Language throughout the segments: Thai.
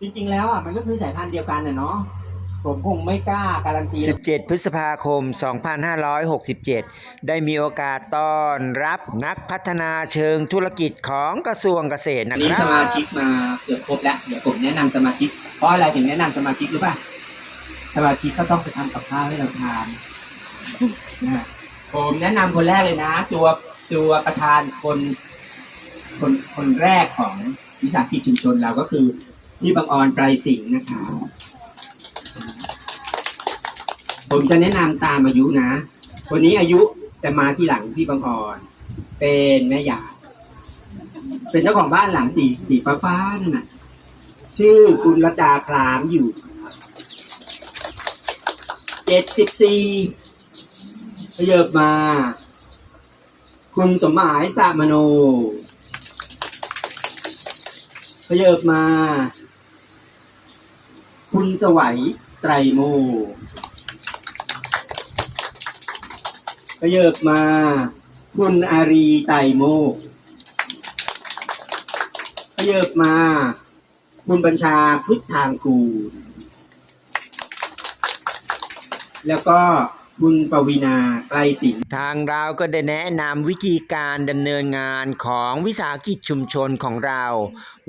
จริงๆแล้วอะมันก็คือสายพันธุ์เดียวกันน่ะเนาะผมคงไม่กล้าการันตี 17 พฤษภาคม 2567 ได้มีโอกาสต้อนรับนักพัฒนาเชิงธุรกิจของกระทรวงเกษตรอันะนคนี้รัสมาบชิกมาเกือบครบแล้ว เดี๋ยวผมแนะนำสมาชิก เพราะอะไรถึงแนะนำสมาชิกรู้ป่ะสมาชิกเขาต้องไปทำกับข้าวให้เราทานนะผมแนะนำคนแรกเลยนะ ตัวตัวประธานคน คนคนแรกของวิสาหกิจชุมชนเราก็คือ ที่บางออนไกรสิงห์นะคะ ผมจะแนะนำตามอายุนะ คนนี้อายุจะมาที่หลังพี่บางออน เป็นแม่ยายเป็นเจ้าของบ้านหลังสีสีฟ้าฟ้าๆนั่นน่ะ ชื่อคุณรดาคลามอยู่ เจ็ดสิบสี่ขยบมา คุณสมหมายสามโนขยบมา คุณสวัยไตรโมขยบมา คุณอารีไตรโมกขยบมา คุณบัญชาพุทธทางกู แล้วก็ คุณปวีนาไกลสิงห์ทางเราก็ได้แนะนำวิธีการดำเนินงานของวิสาหกิจชุมชนของเรา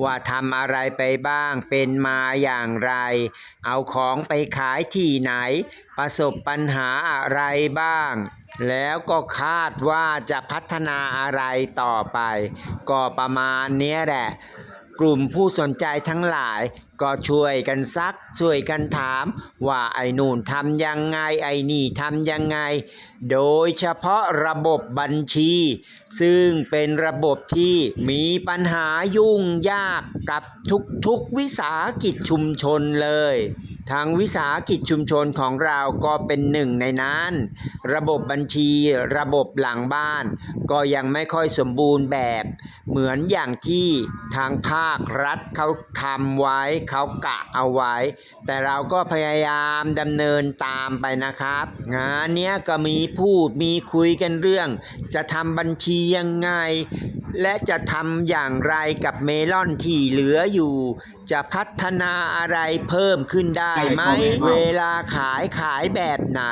ว่าทำอะไรไปบ้างเป็นมาอย่างไร เอาของไปขายที่ไหน ประสบปัญหาอะไรบ้าง แล้วก็คาดว่าจะพัฒนาอะไรต่อไป ก็ประมาณนี้แหละ กลุ่มผู้สนใจทั้งหลาย ก็ช่วยกันซัก ช่วยกันถาม ว่าไอ้นู่นทำยังไงไอ้นี่ทำยังไง โดยเฉพาะระบบบัญชี ซึ่งเป็นระบบที่มีปัญหายุ่งยากกับทุกๆวิสาหกิจชุมชนเลย ทางวิสาหกิจชุมชนของเราก็เป็นหนึ่งในนั้น ระบบบัญชี ระบบหลังบ้าน ก็ยังไม่ค่อยสมบูรณ์แบบ เหมือนอย่างที่ทางภาครัฐเขาทำไว้เขากะเอาไว้ แต่เราก็พยายามดำเนินตามไปนะครับ งานเนี้ยก็มีพูดมีคุยกันเรื่อง จะทำบัญชียังไง และจะทำอย่างไรกับเมลอนที่เหลืออยู่ จะพัฒนาอะไรเพิ่มขึ้นได้ไหม เวลาขายขายแบบไหน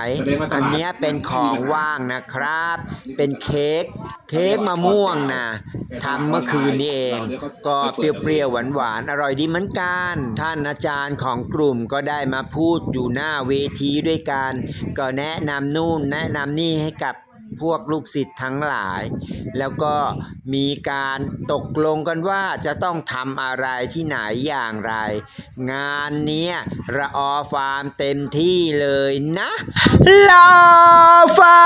อันเนี้ยเป็นของว่างนะครับ เป็นเค้ก เค้กมะม่วงนะทำเมื่อคืนนี้เอง ก็เปรี้ยวๆหวานๆ อร่อยดีเหมือนกัน ท่านอาจารย์ของกลุ่มก็ได้มาพูดอยู่หน้าเวทีด้วยกัน ก็แนะนำนู่นแนะนำนี่ให้กับ พวกลูกศิษย์ทั้งหลาย แล้วก็มีการตกลงกันว่าจะต้องทำอะไรที่ไหนอย่างไร งานเนี้ยระออฟาร์มเต็มที่เลยนะรอฟา